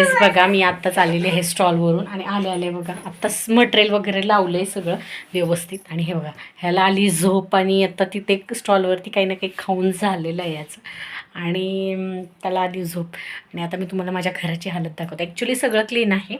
बघा मी आत्ताच आलेली आहे स्टॉलवरून आणि आले आले बघा. आत्ताच मटेरियल वगैरे लावलं आहे सगळं व्यवस्थित. आणि हे बघा ह्याला आली झोप आणि आत्ता तिथे स्टॉलवरती काही ना काही खाऊन झालेलं आहे याचं. आणि त्याला आली झोप. आणि आता मी तुम्हाला माझ्या घराची हालत दाखवते. ॲक्च्युली सगळं क्लीन आहे.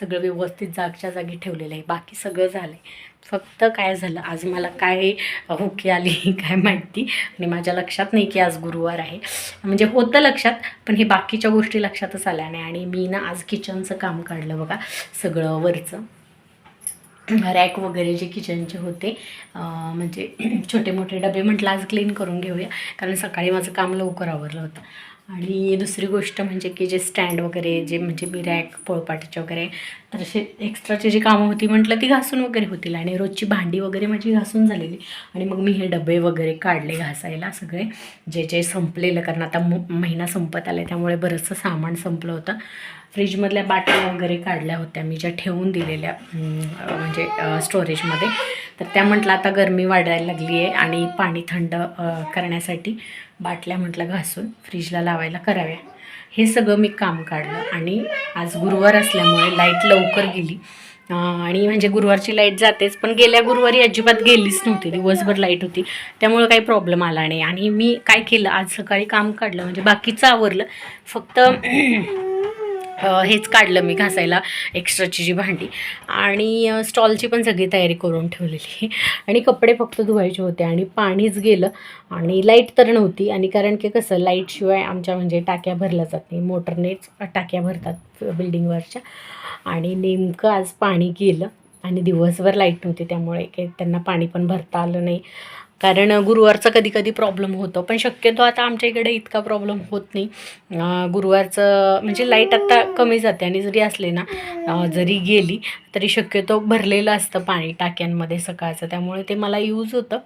सगळं व्यवस्थित जागच्या जागी ठेवलेलं आहे. बाकी सगळं झालं आहे फक्त काय झालं आज मला काय हुकी आली काय माहिती. आणि माझ्या लक्षात नाही की आज गुरुवार आहे. म्हणजे होतं लक्षात पण हे बाकीच्या गोष्टी लक्षातच आल्या नाही. आणि मी ना आज किचनचं काम काढलं बघा सगळं वरचं. रॅक वगैरे जे किचनचे होते म्हणजे छोटे मोठे डबे म्हटलं आज क्लीन करून घेऊया कारण सकाळी माझं काम लवकर आवरलं होतं. आणि दुसरी गोष्ट म्हणजे की जे स्टँड वगैरे जे म्हणजे मी रॅक पोळपाटाचे वगैरे तर असे एक्स्ट्राची जी कामं होती म्हटलं ती घासून वगैरे होतील. आणि रोजची भांडी वगैरे माझी घासून झालेली. आणि मग मी हे डबे वगैरे काढले घासायला सगळे. जे जे संपलेलं कारण आता महिना संपत आला त्यामुळे बरंचसं सामान संपलं होतं. फ्रीजमधल्या बाटल्या वगैरे काढल्या होत्या. मी ज्या ठेवून दिलेल्या म्हणजे स्टोरेजमध्ये तर त्या म्हटलं आता गरमी वाढायला लागली आहे आणि पाणी थंड करण्यासाठी बाटल्या म्हटलं घासून फ्रीजला लावायला कराव्या. हे सगळं मी काम काढलं आणि आज गुरुवार असल्यामुळे लाइट लवकर गेली. आणि म्हणजे गुरुवारची लाइट जातेच पण गेल्या गुरुवारी अजिबात गेलीच नव्हती. दिवसभर लाइट होती. त्यामुळं काही प्रॉब्लेम आला नाही. आणि मी काय केलं आज सकाळी काम काढलं. म्हणजे बाकीचं आवरलं. फक्त हेच काढलं मी घासायला एक्स्ट्राची जी भांडी. आणि स्टॉलची पण सगळी तयारी करून ठेवलेली. आणि कपडे फक्त धुवायचे होते आणि पाणीच गेलं. आणि लाइट तर नव्हती. आणि कारण की कसं लाईटशिवाय आमच्या म्हणजे टाक्या भरल्या जात नाही. मोटरनेच टाक्या भरतात बिल्डिंगवरच्या आणि नेमकं आज पाणी गेलं. आणि दिवसभर लाइट नव्हती. त्यामुळे काही त्यांना पाणी पण भरता आलं नाही. कारण गुरुवारचा कधी कधी प्रॉब्लेम होतो. पण शक्यतो आता आमच्या इकडे इतका प्रॉब्लेम होत नाही. गुरुवारचं म्हणजे लाइट आत्ता कमी जाते आणि जरी असले ना जरी गेली तरी शक्यतो भरलेलं असतं पाणी टाक्यांमध्ये सकाळचं. त्यामुळे ते मला यूज होतं.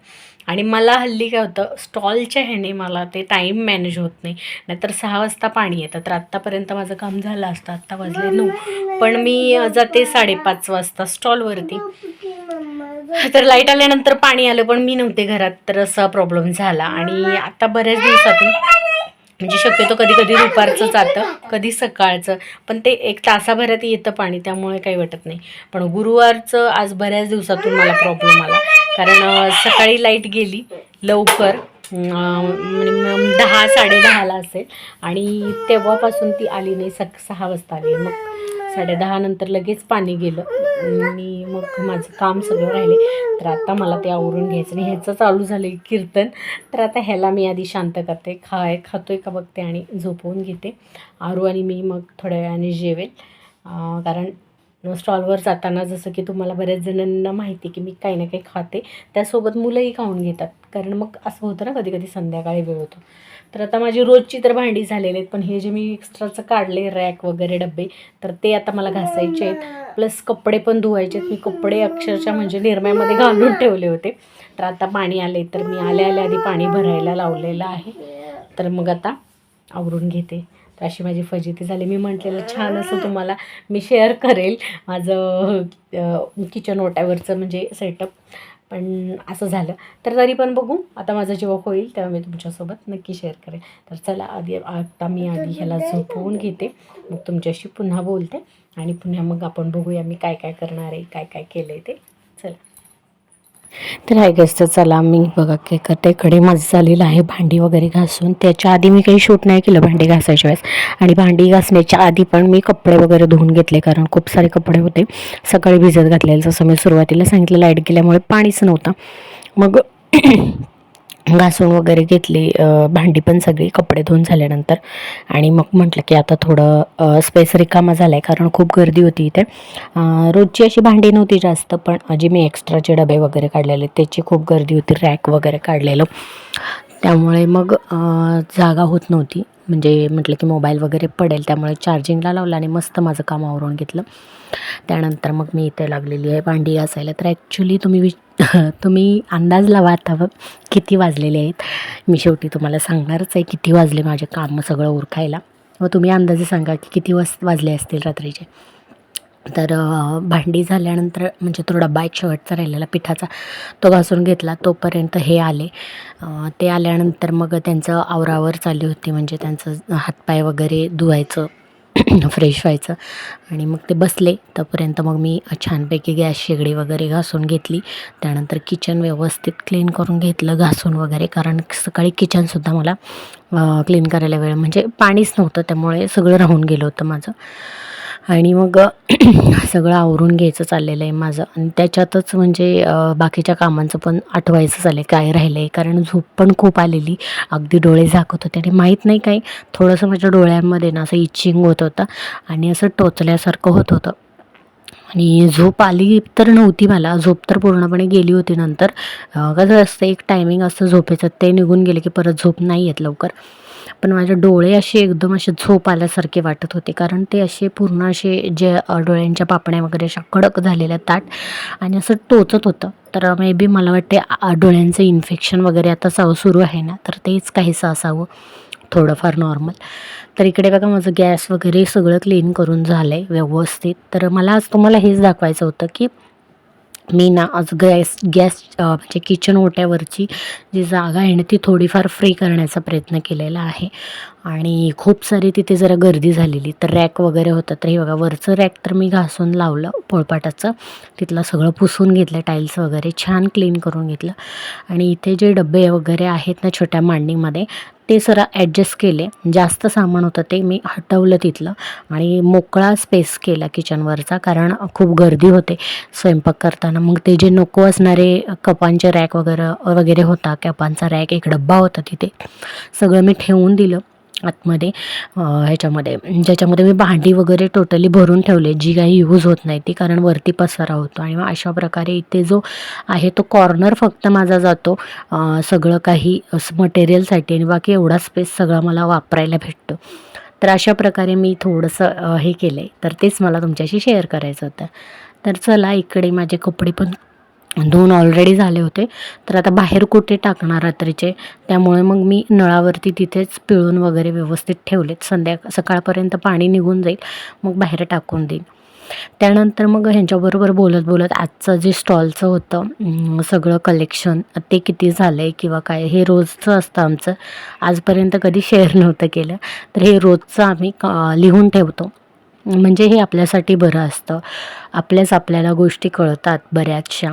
आणि मला हल्ली काय होतं स्टॉलच्या ह्याने मला ते टाईम मॅनेज होत नाही. नाहीतर सहा वाजता पाणी येतं. तर आत्तापर्यंत माझं काम झालं असतं. आत्ता वाजले नऊ. पण मी जाते साडेपाच वाजता स्टॉलवरती तर लाइट आल्यानंतर पाणी आलं पण मी नव्हते घरात तर असा प्रॉब्लेम झाला. आणि आता बऱ्याच दिवसातून म्हणजे शक्यतो कधी कधी दुपारचं जातं कधी सकाळचं पण ते एक तासाभरात येतं पाणी त्यामुळे काही वाटत नाही. पण गुरुवारचं आज बऱ्याच दिवसातून मला प्रॉब्लेम आला. कारण सकाळी लाइट गेली लवकर दहा साडेदहाला असेल. आणि तेव्हापासून ती आली नाही सक सहा वाजता आली मग साडेदहा नंतर लगेच पाणी गेलं. मी मग माझं काम सगळं राहिले. तर आता मला ते आवरून घ्यायचं आणि ह्याचं चालू झालं आहे कीर्तन. तर आता ह्याला मी आधी शांत करते. खाय खातोय का बघते आणि झोपवून घेते. आरू आणि मी मग थोड्या वेळाने जेवेल. कारण स्टॉलवर जाताना जसं की तुम्हाला बऱ्याच जणांना माहिती की मी काही ना काही खाते त्यासोबत मुलंही खाऊन घेतात. कारण मग असं होतं ना कधी कधी संध्याकाळी वेळ होतो. तर आता माझी रोजची तर भांडी झालेली आहेत पण हे जे मी एक्स्ट्राचं काढले रॅक वगैरे डबे तर ते आता मला घासायचे आहेत. प्लस कपडे पण धुवायचे आहेत. मी कपडे अक्षरशः म्हणजे निरम्यामध्ये घालून ठेवले होते. तर आता पाणी आले तर मी आल्या आल्या आधी पाणी भरायला लावलेलं आहे. तर मग आता आवरून घेते. तर अशी माझी फजिती झाली. मी म्हटलेलं छान असं तुम्हाला मी शेअर करेल माझं किचन ओट्यावरचं म्हणजे सेटअप पण असं झालं. तर तरी पण बघू. आता माझं जेव्हा होईल तेव्हा मी तुमच्यासोबत नक्की शेअर करेन. तर चला आधी आता मी आधी ह्याला झोपवून घेते. मग तुमच्याशी पुन्हा बोलते आणि पुन्हा मग आपण बघूया मी काय काय करणार आहे काय काय केलं आहे ते. तर आहे गॅस तर चला मी बघा काय करते कडे माझं झालेलं आहे भांडी वगैरे घासून. त्याच्या आधी मी काही शूट नाही केलं भांडी घासायच्या वेळेस. आणि भांडी घासण्याच्या आधी पण मी कपडे वगैरे धुवून घेतले कारण खूप सारे कपडे होते. सकाळी भिजत घातलेले जसं मी सुरुवातीला सांगितलं लाइट गेल्यामुळे पाणीच नव्हतं. मग घासून वगैरे घेतली भांडी पण सगळी कपडे धुवून झाल्यानंतर. आणि मग म्हटलं की आता थोडं स्पेस रिकामा झाला आहे कारण खूप गर्दी होती इथे. रोजची अशी भांडी नव्हती जास्त पण जी मी एक्स्ट्राचे डबे वगैरे काढलेले. त्याची खूप गर्दी होती रॅक वगैरे काढलेलं. त्यामुळे मग जागा होत नव्हती. म्हणजे म्हटलं की मोबाईल वगैरे पडेल त्यामुळे चार्जिंगला लावलं आणि मस्त माझं काम आवरून घेतलं. त्यानंतर मग मी इथे लागलेली आहे भांडी घासायला तर ॲक्च्युली तुम्ही तुम्ही अंदाज लावा आता किती वाजलेले आहेत? मी शेवटी तुम्हाला सांगणारच आहे किती वाजले माझे काम सगळं ओरखायला व तुम्ही अंदाजे सांगा की किती वाज वाजले असतील रात्रीचे? तर भांडी झाल्यानंतर म्हणजे तो डब्बा एक शेवटचा राहिलेला पिठाचा तो घासून घेतला तोपर्यंत हे आले. ते आल्यानंतर मग त्यांचं आवरावर चालली होती म्हणजे त्यांचं हातपाय वगैरे धुवायचं. फ्रेश व्हायचं. आणि मग ते बसले. तोपर्यंत मग मी छानपैकी गॅस शेगडी वगैरे घासून घेतली. त्यानंतर किचन व्यवस्थित क्लीन करून घेतलं घासून वगैरे. कारण सकाळी किचनसुद्धा मला क्लीन करायला वेळ म्हणजे पाणीच नव्हतं. त्यामुळे सगळं राहून गेलं होतं माझं. आणि मग सगळं आवरून घ्यायचं चाललेलं आहे माझं. आणि त्याच्यातच म्हणजे बाकीच्या कामांचं पण आठवायचं झालं आहे काय राहिलं आहे कारण झोप पण खूप आलेली. अगदी डोळे झाकत होते. आणि माहीत नाही काही थोडंसं माझ्या डोळ्यांमध्ये ना असं इचिंग होत होतं. आणि असं टोचल्यासारखं होत होतं. आणि झोप आली तर नव्हती मला. झोप तर पूर्णपणे गेली होती नंतर. कसं असतं एक टायमिंग असतं झोपेचं. ते निघून गेले की परत झोप नाही येत लवकर. पण माझे डोळे असे एकदम असे झोप आल्यासारखे वाटत होते. कारण ते असे पूर्ण असे जे डोळ्यांच्या पापण्या वगैरे अशा कडक झालेल्या ताट आणि असं टोचत होतं. तर मे बी मला वाटते डोळ्यांचं इन्फेक्शन वगैरे आता साव सुरू आहे ना तर तेच काहीसं असावं थोडंफार नॉर्मल तर इकडे बघा माझं गॅस वगैरे सगळं क्लीन करून झालं आहे व्यवस्थित. तर मला आज तुम्हाला हेच दाखवायचं होतं की मी ना आज गॅस गॅस म्हणजे किचन ओट्यावरची जी जागा आहे ना ती थोडीफार फ्री करण्याचा प्रयत्न केलेला आहे. आणि खूप सारी तिथे जरा गर्दी झालेली. तर रॅक वगैरे होतं. तर हे बघा वरचं रॅक तर मी घासून लावलं पोळपाटाचं. तिथलं सगळं पुसून घेतलं टाईल्स वगैरे छान क्लीन करून घेतलं. आणि इथे जे डबे वगैरे आहेत ना छोट्या मांडणीमध्ये ते जरा ॲडजस्ट केले. जास्त सामान होतं ते मी हटवलं तिथलं आणि मोकळा स्पेस केला किचनवरचा कारण खूप गर्दी होते. स्वयंपाक करताना. मग ते जे नको असणारे कपांचे रॅक वगैरे वगैरे होता. कपांचा रॅक एक डब्बा होता तिथे. सगळं मी ठेवून दिलं. आतमध्ये ह्याच्यामध्ये. ज्याच्यामध्ये मी भांडी वगैरे टोटली भरून ठेवले जी काही यूज होत नाही ती कारण वरती पसारा होतो. आणि मग अशा प्रकारे इथे जो आहे तो कॉर्नर फक्त माझा जातो. सगळं काही मटेरियलसाठी आणि बाकी एवढा स्पेस सगळा मला वापरायला भेटतो. तर अशा प्रकारे मी थोडंसं हे केलं आहे तर तेच मला तुमच्याशी शेअर करायचं होतं. तर चला इकडे माझे कपडे पण दोन ऑलरेडी झाले होते. तर आता बाहेर कुठे टाकणार रात्रीचे? त्यामुळे मग मी नळावरती तिथेच पिळून वगैरे व्यवस्थित ठेवलेत. संध्या सकाळपर्यंत पाणी निघून जाईल मग बाहेर टाकून देईन. त्यानंतर मग ह्यांच्याबरोबर बोलत बोलत आजचं जे स्टॉलचं होतं सगळं कलेक्शन ते किती झालं आहे किंवा काय हे रोजचं असतं आमचं. आजपर्यंत कधी शेअर नव्हतं केलं. तर हे रोजचं आम्ही लिहून ठेवतो. म्हणजे हे आपल्यासाठी बरं असतं. आपल्याच आपल्याला गोष्टी कळतात बऱ्याचशा.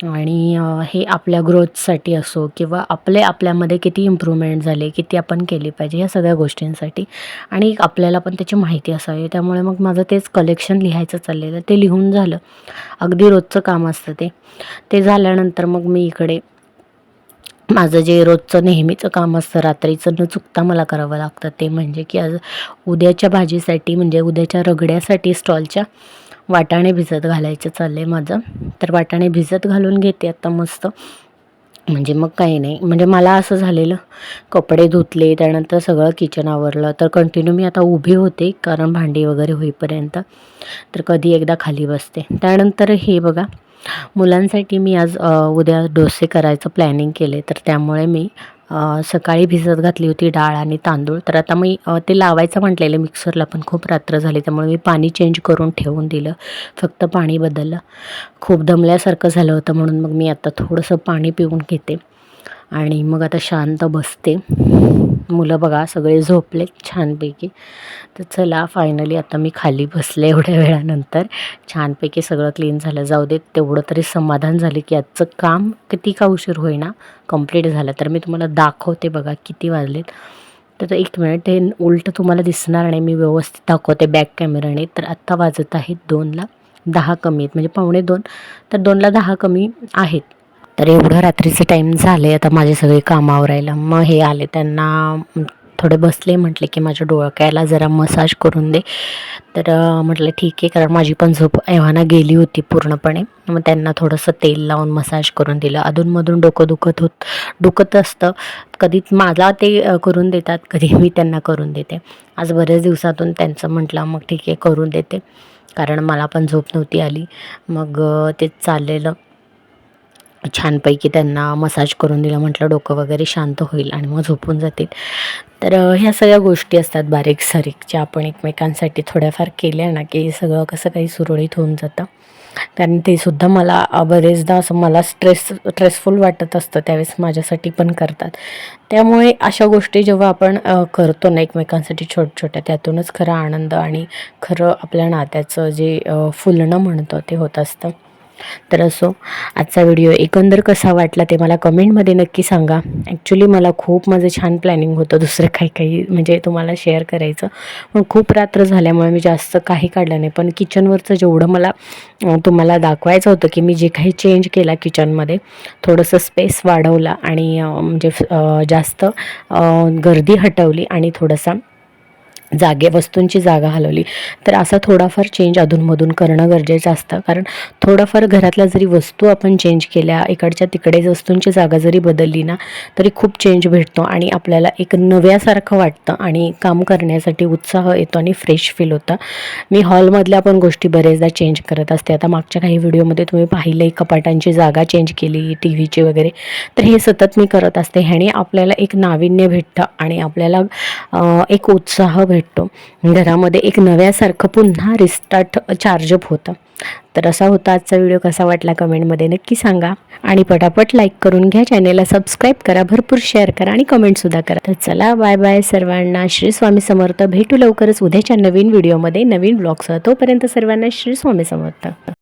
आणि हे आपल्या ग्रोथसाठी असो किंवा आपले आपल्यामध्ये किती इम्प्रूव्हमेंट झाले किती आपण केली पाहिजे या सगळ्या गोष्टींसाठी. आणि आपल्याला पण त्याची माहिती असावी. त्यामुळे मग माझं तेच कलेक्शन लिहायचं चाललेलं. ते लिहून झालं. अगदी रोजचं काम असतं ते. ते झाल्यानंतर मग मी इकडे माझं जे रोजचं नेहमीचं काम असतं रात्रीचं न चुकता मला करावं लागतं ते. म्हणजे की आज उद्याच्या भाजीसाठी म्हणजे उद्याच्या रगड्यासाठी स्टॉलच्या वाटाणे भिजत घालायचं चाललं आहे माझं. तर वाटाणे भिजत घालून घेते आत्ता मस्त. म्हणजे मग काही नाही. म्हणजे मला असं झालेलं. कपडे धुतले त्यानंतर सगळं किचन आवरलं. तर कंटिन्यू मी आता उभी होते कारण भांडी वगैरे होईपर्यंत. तर कधी एकदा खाली बसते. त्यानंतर हे बघा मुलांसाठी मी आज उद्या डोसे करायचं प्लॅनिंग केले तर त्यामुळे मी सकाळी भिजत घातली होती डाळ आणि तांदूळ. तर आता मी ते लावायचं म्हटलेलं मिक्सरला पण खूप रात्र झाली त्यामुळे मी पाणी चेंज करून ठेवून दिलं. फक्त पाणी बदललं. खूप दमल्यासारखं झालं होतं म्हणून मग मी आता थोडंसं पाणी पिऊन घेते. आणि मग आता शांत बसते. मुलं बघा सगळे झोपले छानपैकी. तर चला फायनली आता मी खाली बसले एवढ्या वेळानंतर. छानपैकी सगळं क्लीन झालं. जाऊ देत तेवढं तरी समाधान झालं की आजचं काम किती का उशीर होईना कंप्लीट झालं. तर मी तुम्हाला दाखवते बघा किती वाजलेत. तर एक मिनिट हे उलटं तुम्हाला दिसणार नाही. मी व्यवस्थित दाखवते बॅक कॅमेराने तर आत्ता वाजत आहेत दोनला दहा कमी आहेत. म्हणजे पावणे दोन. तर दोनला दहा कमी आहेत. तर एवढं रात्रीचं टाईम झाले आता माझे सगळे कामावर राहिलं मग हे आले त्यांना थोडे बसले म्हटले की माझ्या डोळक्याला जरा मसाज करून दे. तर म्हटलं ठीक आहे कारण माझी पण झोप एव्हाना गेली होती पूर्णपणे. मग त्यांना थोडंसं तेल लावून मसाज करून दिलं. अधूनमधून डोकं दुखत होत दुखत असतं. कधी मला ते करून देतात कधी मी त्यांना करून देते. आज बऱ्याच दिवसातून त्यांचं म्हटलं मग ठीक आहे करून देते. कारण मला पण झोप नव्हती आली. मग ते चाललेलं. छानपैकी त्यांना मसाज करून दिला. म्हटलं डोकं वगैरे शांत होईल आणि मग झोपून जातील. तर ह्या सगळ्या गोष्टी असतात बारीक सारीक ज्या आपण एकमेकांसाठी थोड्याफार केल्या ना की सगळं कसं काही सुरळीत होऊन जातं. कारण ते सुद्धा मला बरेचदा असं मला स्ट्रेस स्ट्रेसफुल वाटत असतं. त्यावेळेस माझ्यासाठी पण करतात. त्यामुळे अशा गोष्टी जेव्हा आपण करतो ना एकमेकांसाठी छोट छोट्या त्यातूनच खरा आनंद आणि खरं आपल्या नात्याचं जे फुलणं म्हणतो ते होत असतं. तर असो आजचा व्हिडिओ एकंदर कसा वाटला ते मला कमेंटमध्ये नक्की सांगा. ॲक्च्युली मला खूप माझं छान प्लॅनिंग होतं दुसरं काही काही म्हणजे तुम्हाला शेअर करायचं. पण खूप रात्र झाल्यामुळे मी जास्त काही काढलं नाही. पण किचनवरचं जेवढं मला तुम्हाला दाखवायचं होतं की मी जे काही चेंज केला किचनमध्ये थोडंसं स्पेस वाढवला आणि म्हणजे जास्त गर्दी हटवली आणि थोडासा जागे वस्तूंची जागा हलवली. तर असा थोडाफार चेंज अधूनमधून करणं गरजेचं असतं. कारण थोडंफार घरातल्या जरी वस्तू आपण चेंज केल्या इकडच्या तिकडे वस्तूंची जागा जरी बदलली ना तरी खूप चेंज भेटतो आणि आपल्याला एक नव्यासारखं वाटतं आणि काम करण्यासाठी उत्साह येतो आणि फ्रेश फील होतं. मी हॉलमधल्या पण गोष्टी बरेचदा चेंज करत असते. आता मागच्या काही व्हिडिओमध्ये तुम्ही पाहिलंही कपाटांची जागा चेंज केली टी व्हीची वगैरे. तर हे सतत मी करत असते. ह्याने आपल्याला एक नाविन्य भेटतं आणि आपल्याला एक उत्साह भेटतो. घरामध्ये एक नव्यासारखं पुन्हा रिस्टार्ट चार्जअप होतं. तर असा होता आजचा व्हिडिओ कसा वाटला कमेंटमध्ये नक्की सांगा. आणि पटापट लाईक करून घ्या. चॅनेलला सबस्क्राईब करा. भरपूर शेअर करा आणि कमेंटसुद्धा करा. तर चला बाय बाय सर्वांना. श्री स्वामी समर्थ. भेटू लवकरच उद्याच्या नवीन व्हिडिओमध्ये नवीन ब्लॉगसह तोपर्यंत सर्वांना श्री स्वामी समर्थ.